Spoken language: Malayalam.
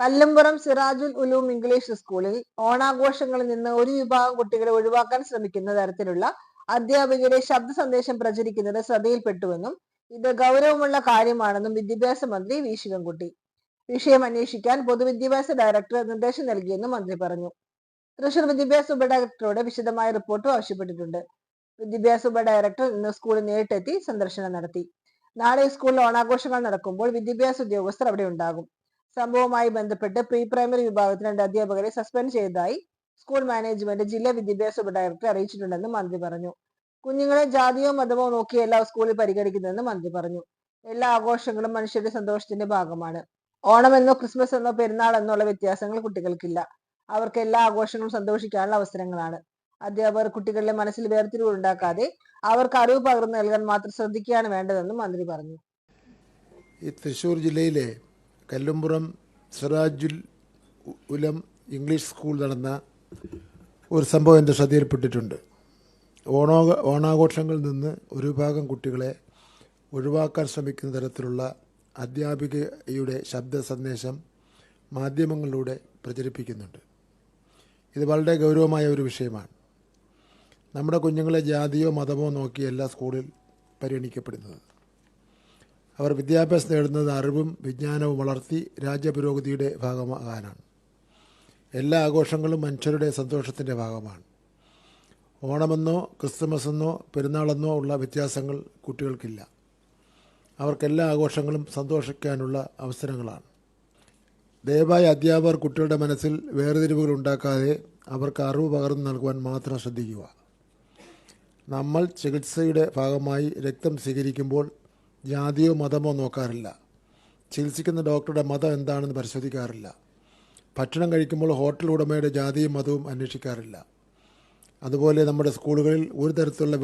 കല്ലുംപുറം സിറാജുൽ ഉലൂം ഇംഗ്ലീഷ് സ്കൂളിൽ ഓണാഘോഷങ്ങളിൽ നിന്ന് ഒരു വിഭാഗം കുട്ടികളെ ഒഴിവാക്കാൻ ശ്രമിക്കുന്ന തരത്തിലുള്ള അധ്യാപികയുടെ ശബ്ദ സന്ദേശം പ്രചരിക്കുന്നത് ശ്രദ്ധയിൽപ്പെട്ടുവെന്നും ഇത് ഗൗരവമുള്ള കാര്യമാണെന്നും വിദ്യാഭ്യാസ മന്ത്രി വി. ശിവൻകുട്ടി. വിഷയം അന്വേഷിക്കാൻ പൊതുവിദ്യാഭ്യാസ ഡയറക്ടർ നിർദ്ദേശം നൽകിയെന്നും മന്ത്രി പറഞ്ഞു. തൃശൂർ വിദ്യാഭ്യാസ ഉപഡയറക്ടറോട് വിശദമായ റിപ്പോർട്ടും ആവശ്യപ്പെട്ടിട്ടുണ്ട്. വിദ്യാഭ്യാസ ഉപഡയറക്ടർ ഇന്ന് സ്കൂളിൽ നേരിട്ടെത്തി സന്ദർശനം നടത്തി. നാളെ സ്കൂളിൽ ഓണാഘോഷങ്ങൾ നടക്കുമ്പോൾ വിദ്യാഭ്യാസ ഉദ്യോഗസ്ഥർ അവിടെ ഉണ്ടാകും. സംഭവവുമായി ബന്ധപ്പെട്ട് പ്രീ പ്രൈമറി വിഭാഗത്തിൽ രണ്ട് അധ്യാപകരെ സസ്പെൻഡ് ചെയ്തതായി സ്കൂൾ മാനേജ്മെന്റ് ജില്ലാ വിദ്യാഭ്യാസ ഉപ ഡയറക്ടർ അറിയിച്ചിട്ടുണ്ടെന്ന് മന്ത്രി പറഞ്ഞു. കുഞ്ഞുങ്ങളെ ജാതിയോ മതമോ നോക്കിയല്ല സ്കൂളിൽ പരിഗണിക്കുന്നതെന്ന് മന്ത്രി പറഞ്ഞു. എല്ലാ ആഘോഷങ്ങളും മനുഷ്യരുടെ സന്തോഷത്തിന്റെ ഭാഗമാണ്. ഓണമെന്നോ ക്രിസ്മസ് എന്നോ പെരുന്നാൾ എന്നോ ഉള്ള വ്യത്യാസങ്ങൾ കുട്ടികൾക്കില്ല. അവർക്ക് എല്ലാ ആഘോഷങ്ങളും സന്തോഷിക്കാനുള്ള അവസരങ്ങളാണ്. അധ്യാപകർ കുട്ടികളുടെ മനസ്സിൽ വേർതിരിവ് ഉണ്ടാക്കാതെ അവർക്ക് അറിവ് പകർന്നു നൽകാൻ മാത്രം ശ്രദ്ധിക്കുകയാണ് വേണ്ടതെന്നും മന്ത്രി പറഞ്ഞു. ഈ തൃശൂർ ജില്ലയിലെ കല്ലുംപുറം സിറാജുൽ ഉലം ഇംഗ്ലീഷ് സ്കൂൾ നടന്ന ഒരു സംഭവം എന്റെ ശ്രദ്ധയിൽപ്പെട്ടിട്ടുണ്ട്. ഓണോ ഓണാഘോഷങ്ങളിൽ നിന്ന് ഒരു ഭാഗം കുട്ടികളെ ഒഴിവാക്കാൻ ശ്രമിക്കുന്ന തരത്തിലുള്ള അധ്യാപികയുടെ ശബ്ദ സന്ദേശം മാധ്യമങ്ങളിലൂടെ പ്രചരിപ്പിക്കുന്നുണ്ട്. ഇത് വളരെ ഗൗരവമായ ഒരു വിഷയമാണ്. നമ്മുടെ കുഞ്ഞുങ്ങളെ ജാതിയോ മതമോ നോക്കിയല്ല സ്കൂളിൽ പരിഗണിക്കപ്പെടുന്നത്. അവർ വിദ്യാഭ്യാസം നേടുന്നത് അറിവും വിജ്ഞാനവും വളർത്തി രാജ്യപുരോഗതിയുടെ ഭാഗമാകാനാണ്. എല്ലാ ആഘോഷങ്ങളും മനുഷ്യരുടെ സന്തോഷത്തിന്റെ ഭാഗമാണ്. ഓണമെന്നോ ക്രിസ്തുമസ് എന്നോ പെരുന്നാളെന്നോ ഉള്ള വ്യത്യാസങ്ങൾ കുട്ടികൾക്കില്ല. അവർക്കെല്ലാ ആഘോഷങ്ങളും സന്തോഷിക്കാനുള്ള അവസരങ്ങളാണ്. ദയവായി അധ്യാപകർ കുട്ടികളുടെ മനസ്സിൽ വേർതിരിവുകൾ ഉണ്ടാക്കാതെ അവർക്ക് അറിവ് പകർന്നു നൽകുവാൻ മാത്രം ശ്രദ്ധിക്കുക. നമ്മൾ ചികിത്സയുടെ ഭാഗമായി രക്തം സ്വീകരിക്കുമ്പോൾ ജാതിയോ മതമോ നോക്കാറില്ല. ചികിത്സിക്കുന്ന ഡോക്ടറുടെ മതം എന്താണെന്ന് പരിശോധിക്കാറില്ല. ഭക്ഷണം കഴിക്കുമ്പോൾ ഹോട്ടൽ ഉടമയുടെ ജാതിയും മതവും അന്വേഷിക്കാറില്ല. അതുപോലെ നമ്മുടെ സ്കൂളുകളിൽ ഒരു തരത്തിലുള്ള